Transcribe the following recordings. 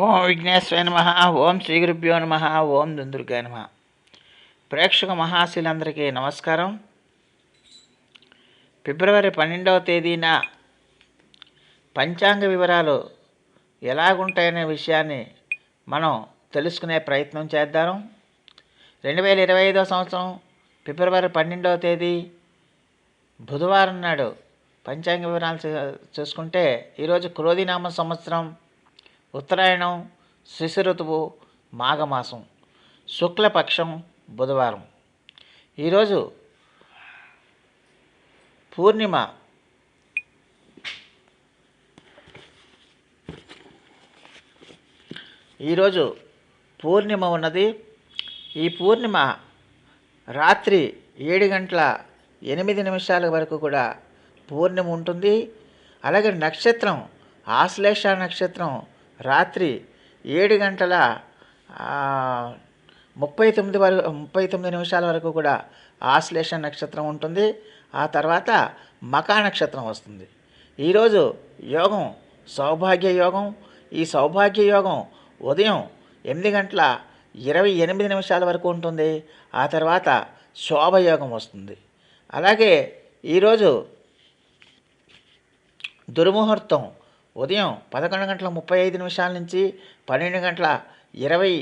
ఓం విఘ్నేశ్వర నమ ఓం శ్రీ గురుభ్యో నమ ఓం దుందుర్గాయ నమ. ప్రేక్షక మహాశీలందరికీ నమస్కారం. ఫిబ్రవరి పన్నెండవ తేదీన పంచాంగ వివరాలు ఎలాగుంటాయనే విషయాన్ని మనం తెలుసుకునే ప్రయత్నం చేద్దాం. రెండు వేల ఇరవై ఐదో సంవత్సరం ఫిబ్రవరి పన్నెండవ తేదీ బుధవారం నాడు పంచాంగ వివరాలు చూసుకుంటే ఈరోజు క్రోధినామ సంవత్సరం ఉత్తరాయణం శిశు ఋతువు మాఘమాసం శుక్లపక్షం బుధవారం. ఈరోజు పూర్ణిమ. ఈరోజు పూర్ణిమ ఉన్నది. ఈ పూర్ణిమ రాత్రి ఏడు గంటల ఎనిమిది నిమిషాల వరకు కూడా పూర్ణిమ ఉంటుంది. అలాగే నక్షత్రం ఆశ్లేష నక్షత్రం రాత్రి ఏడు గంటల ముప్పై తొమ్మిది వరకు ముప్పై తొమ్మిది నిమిషాల వరకు కూడా ఆశ్లేష నక్షత్రం ఉంటుంది. ఆ తర్వాత మకా నక్షత్రం వస్తుంది. ఈరోజు యోగం సౌభాగ్య యోగం. ఈ సౌభాగ్య యోగం ఉదయం ఎనిమిది గంటల ఇరవై ఎనిమిది నిమిషాల వరకు ఉంటుంది. ఆ తర్వాత శోభయోగం వస్తుంది. అలాగే ఈరోజు దుర్ముహూర్తం ఉదయం పదకొండు గంటల ముప్పై ఐదు నిమిషాల నుంచి పన్నెండు గంటల ఇరవై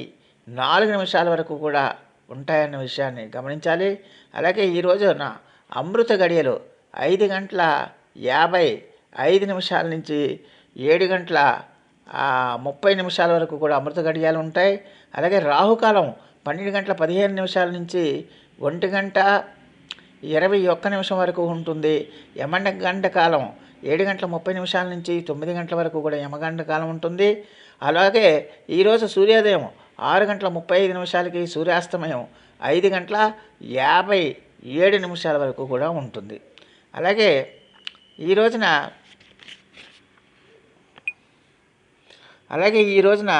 నాలుగు నిమిషాల వరకు కూడా ఉంటాయన్న విషయాన్ని గమనించాలి. అలాగే ఈరోజు నా అమృత గడియలు ఐదు గంటల యాభై ఐదు నిమిషాల నుంచి ఏడు గంటల ముప్పై నిమిషాల వరకు కూడా అమృత గడియాలు ఉంటాయి. అలాగే రాహుకాలం పన్నెండు గంటల పదిహేను నిమిషాల నుంచి ఒంటి గంట ఇరవై ఒక్క నిమిషం వరకు ఉంటుంది. యమండ గంట కాలం ఏడు గంటల ముప్పై నిమిషాల నుంచి తొమ్మిది గంటల వరకు కూడా యమగండ కాలం ఉంటుంది. అలాగే ఈరోజు సూర్యోదయం ఆరు గంటల ముప్పై ఐదు నిమిషాలకి సూర్యాస్తమయం ఐదు గంటల యాభై ఏడు నిమిషాల వరకు కూడా ఉంటుంది. అలాగే ఈ రోజున అలాగే ఈ రోజున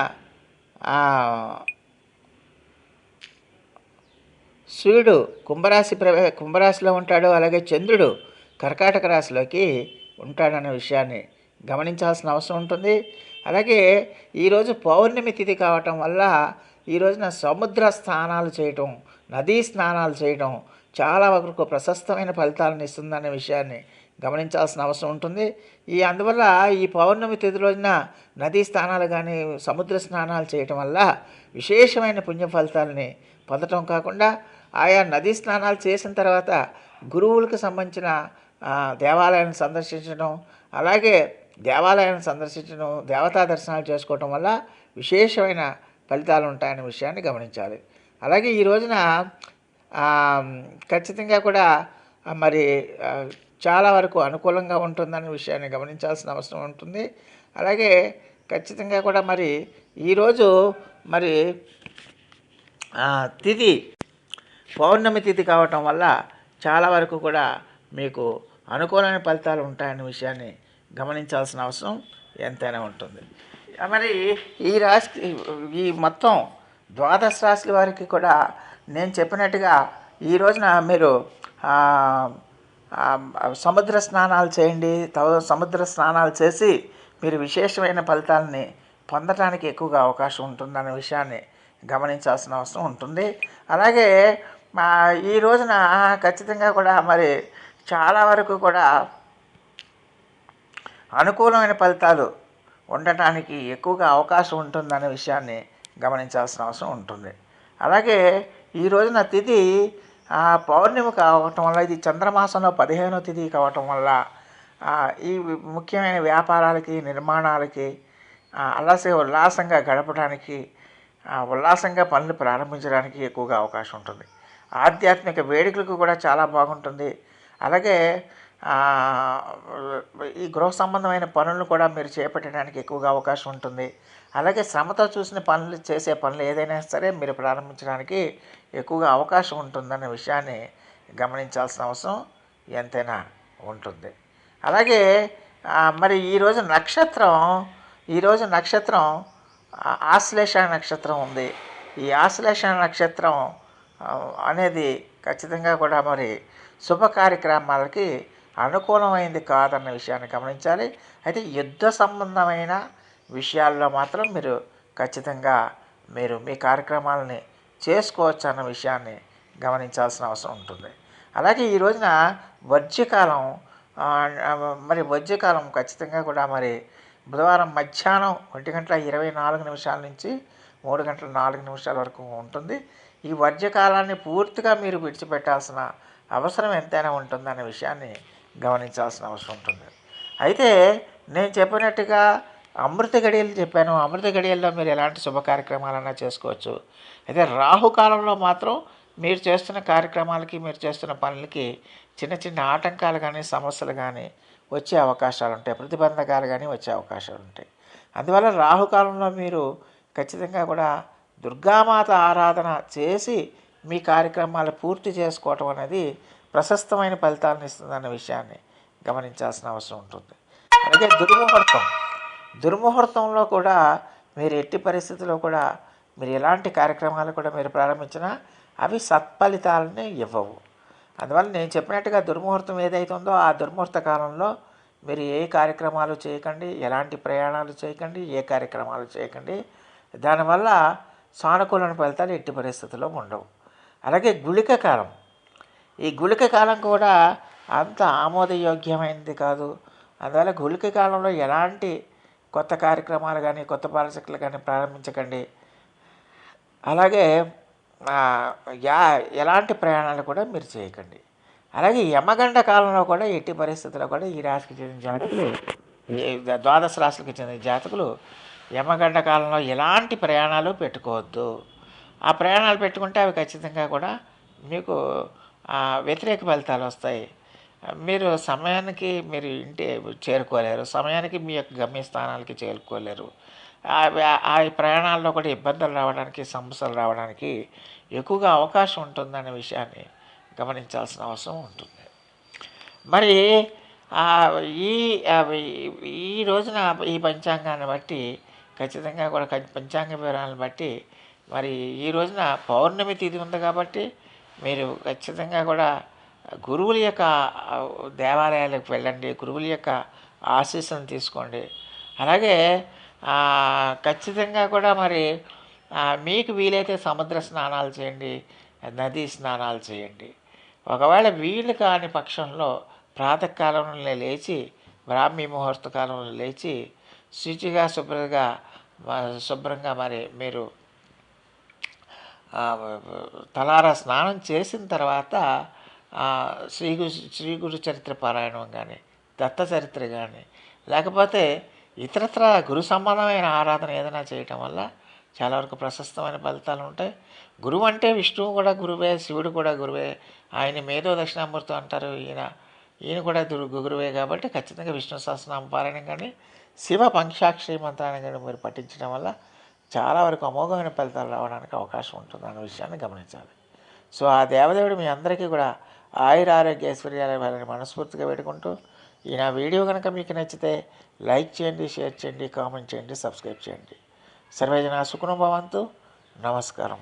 సూర్యుడు కుంభరాశి ప్రవే కుంభరాశిలో ఉంటాడు. అలాగే చంద్రుడు కర్కాటక రాశిలోకి ఉంటాడనే విషయాన్ని గమనించాల్సిన అవసరం ఉంటుంది. అలాగే ఈరోజు పౌర్ణమి తిథి కావటం వల్ల ఈ రోజున సముద్ర స్నానాలు చేయటం నదీ స్నానాలు చేయటం చాలా వరకు ప్రశస్తమైన ఫలితాలను ఇస్తుందనే విషయాన్ని గమనించాల్సిన అవసరం ఉంటుంది. ఈ అందువల్ల ఈ పౌర్ణమి తిథి రోజున నదీ స్నానాలు కానీ సముద్ర స్నానాలు చేయటం వల్ల విశేషమైన పుణ్య ఫలితాలని పొందటం కాకుండా ఆయా నదీ స్నానాలు చేసిన తర్వాత గురువులకు సంబంధించిన దేవాలయాన్ని సందర్శించడం అలాగే దేవాలయాన్ని సందర్శించడం దేవతా దర్శనాలు చేసుకోవటం వల్ల విశేషమైన ఫలితాలు ఉంటాయనే విషయాన్ని గమనించాలి. అలాగే ఈ రోజున ఖచ్చితంగా కూడా మరి చాలా వరకు అనుకూలంగా ఉంటుందనే విషయాన్ని గమనించాల్సిన అవసరం ఉంటుంది. అలాగే ఖచ్చితంగా కూడా మరి ఈరోజు మరి తిథి పౌర్ణమి తిథి కావటం వల్ల చాలా వరకు కూడా మీకు అనుకూలమైన ఫలితాలు ఉంటాయనే విషయాన్ని గమనించాల్సిన అవసరం ఎంతైనా ఉంటుంది. మరి ఈ రాశి ఈ మొత్తం ద్వాదశ రాశుల వారికి కూడా నేను చెప్పినట్టుగా ఈ రోజున మీరు సముద్ర స్నానాలు చేయండి సముద్ర స్నానాలు చేసి మీరు విశేషమైన ఫలితాలని పొందడానికి ఎక్కువగా అవకాశం ఉంటుందనే విషయాన్ని గమనించాల్సిన అవసరం ఉంటుంది. అలాగే మా ఈ రోజున ఖచ్చితంగా కూడా మరి చాలా వరకు కూడా అనుకూలమైన ఫలితాలు ఉండటానికి ఎక్కువగా అవకాశం ఉంటుందనే విషయాన్ని గమనించాల్సిన అవసరం ఉంటుంది. అలాగే ఈ రోజున తిథి ఆ, పౌర్ణిమ కావటం వల్ల ఇది చంద్రమాసంలో పదిహేనో తిథి కావటం వల్ల ఈ ముఖ్యమైన వ్యాపారాలకి నిర్మాణాలకి అలాసే అలాగే ఉల్లాసంగా గడపడానికి ఉల్లాసంగా పనులు ప్రారంభించడానికి ఎక్కువగా అవకాశం ఉంటుంది. ఆధ్యాత్మిక వేడుకలకు కూడా చాలా బాగుంటుంది. అలాగే ఈ గృహ సంబంధమైన పనులను కూడా మీరు చేపట్టడానికి ఎక్కువగా అవకాశం ఉంటుంది. అలాగే శ్రమతో చూసిన పనులు చేసే పనులు ఏదైనా సరే మీరు ప్రారంభించడానికి ఎక్కువగా అవకాశం ఉంటుందనే విషయాన్ని గమనించాల్సిన అవసరం ఎంతైనా ఉంటుంది. అలాగే మరి ఈరోజు నక్షత్రం ఈరోజు నక్షత్రం ఆశ్లేష నక్షత్రం ఉంది. ఈ ఆశ్లేష నక్షత్రం అనేది ఖచ్చితంగా కూడా మరి శుభ కార్యక్రమాలకి అనుకూలమైంది కాదన్న విషయాన్ని గమనించాలి. అయితే యుద్ధ సంబంధమైన విషయాల్లో మాత్రం మీరు ఖచ్చితంగా మీరు మీ కార్యక్రమాలని చేసుకోవచ్చు అన్న విషయాన్ని గమనించాల్సిన అవసరం ఉంటుంది. అలాగే ఈ రోజున వర్జ్యకాలం మరి వర్జ్యకాలం ఖచ్చితంగా కూడా మరి బుధవారం మధ్యాహ్నం ఒంటి గంటల ఇరవై నాలుగు నిమిషాల నుంచి మూడు గంటల నాలుగు నిమిషాల వరకు ఉంటుంది. ఈ వర్జ్యకాలాన్ని పూర్తిగా మీరు విడిచిపెట్టాల్సిన అవసరం ఎంతైనా ఉంటుందనే విషయాన్ని గమనించాల్సిన అవసరం ఉంటుంది. అయితే నేను చెప్పినట్టుగా అమృత గడియలు చెప్పాను. అమృత గడియల్లో మీరు ఎలాంటి శుభ కార్యక్రమాలన్నా చేసుకోవచ్చు. అయితే రాహుకాలంలో మాత్రం మీరు చేస్తున్న కార్యక్రమాలకి మీరు చేస్తున్న పనులకి చిన్న చిన్న ఆటంకాలు కానీ సమస్యలు కానీ వచ్చే అవకాశాలు ఉంటాయి. ప్రతిబంధకాలు కానీ వచ్చే అవకాశాలు ఉంటాయి. అందువల్ల రాహుకాలంలో మీరు ఖచ్చితంగా కూడా దుర్గామాత ఆరాధన చేసి మీ కార్యక్రమాలు పూర్తి చేసుకోవటం అనేది ప్రశస్తమైన ఫలితాలను ఇస్తుందన్న విషయాన్ని గమనించాల్సిన అవసరం ఉంటుంది. అలాగే దుర్ముహూర్తం. దుర్ముహూర్తంలో కూడా మీరు ఎట్టి పరిస్థితుల్లో కూడా మీరు ఎలాంటి కార్యక్రమాలు కూడా మీరు ప్రారంభించినా అవి సత్ఫలితాలని ఇవ్వవు. అందువల్ల నేను చెప్పినట్టుగా దుర్ముహూర్తం ఏదైతే ఉందో ఆ దుర్ముహూర్త కాలంలో మీరు ఏ కార్యక్రమాలు చేయకండి ఎలాంటి ప్రయాణాలు చేయకండి ఏ కార్యక్రమాలు చేయకండి దానివల్ల సానుకూలన ఫలితాలు ఎట్టి పరిస్థితుల్లో ఉండవు. అలాగే గుళిక కాలం. ఈ గుళిక కాలం కూడా అంత ఆమోదయోగ్యమైనది కాదు. అందువల్ల గుళిక కాలంలో ఎలాంటి కొత్త కార్యక్రమాలు కానీ కొత్త ప్రాజెక్టులు కానీ ప్రారంభించకండి. అలాగే యా ఎలాంటి ప్రయాణాలు కూడా మీరు చేయకండి. అలాగే యమగండ కాలంలో కూడా ఎట్టి పరిస్థితుల్లో కూడా ఈ రాశికి చెందిన జాతకులు ద్వాదశ రాశులకు చెందిన జాతకులు యమగండ కాలంలో ఎలాంటి ప్రయాణాలు పెట్టుకోవద్దు. ఆ ప్రయాణాలు పెట్టుకుంటే అవి ఖచ్చితంగా కూడా మీకు వ్యతిరేక ఫలితాలు వస్తాయి. మీరు సమయానికి మీరు ఇంటి చేరుకోలేరు సమయానికి మీ యొక్క గమ్యస్థానాలకి చేరుకోలేరు. ఆ- ప్రయాణాల్లో కూడా ఇబ్బందులు రావడానికి సమస్యలు రావడానికి ఎక్కువగా అవకాశం ఉంటుందనే విషయాన్ని గమనించాల్సిన అవసరం ఉంటుంది. మరి ఈ ఈ- రోజున ఈ పంచాంగాన్ని బట్టి ఖచ్చితంగా కూడా పంచాంగ వివరాలను బట్టి మరి ఈ రోజున పౌర్ణమి తిథి ఉంది కాబట్టి మీరు ఖచ్చితంగా కూడా గురువుల యొక్క దేవాలయాలకు వెళ్ళండి గురువుల యొక్క ఆశీస్సులను తీసుకోండి. అలాగే ఖచ్చితంగా కూడా మరి మీకు వీలైతే సముద్ర స్నానాలు చేయండి నదీ స్నానాలు చేయండి. ఒకవేళ వీలు కాని పక్షంలో ప్రాతకాలంలో లేచి బ్రాహ్మీ ముహూర్త కాలంలో లేచి శుచిగా శుభ్రంగా శుభ్రంగా మరి మీరు తలారా స్నానం చేసిన తర్వాత శ్రీ గురు శ్రీ గురు చరిత్ర పారాయణం కానీ దత్త చరిత్ర కానీ లేకపోతే ఇతరత్ర గురు సంబంధమైన ఆరాధన ఏదైనా చేయటం వల్ల చాలా వరకు ప్రశస్తమైన ఫలితాలు ఉంటాయి. గురువు అంటే విష్ణువు కూడా గురువే శివుడు కూడా గురువే. ఆయన మేధో దక్షిణామూర్తి అంటారు ఈయన. ఈయన కూడా గురువే కాబట్టి ఖచ్చితంగా విష్ణు సహస్రనామ పారాయణం కానీ శివ పంక్షాక్షరి మంత్రాన్ని కానీ మీరు పఠించడం వల్ల చాలా వరకు అమోఘమైన ఫలితాలు రావడానికి అవకాశం ఉంటుంది అన్న విషయాన్ని గమనించాలి. సో ఆ దేవదేవుడు మీ అందరికీ కూడా ఆయుర ఆరోగ్య ఐశ్వర్యాలు మనస్ఫూర్తిగా పెట్టుకుంటూ ఈ నా వీడియో కనుక మీకు నచ్చితే లైక్ చేయండి షేర్ చేయండి కామెంట్ చేయండి సబ్స్క్రైబ్ చేయండి. సర్వేజన సుఖనుభవంతు. నమస్కారం.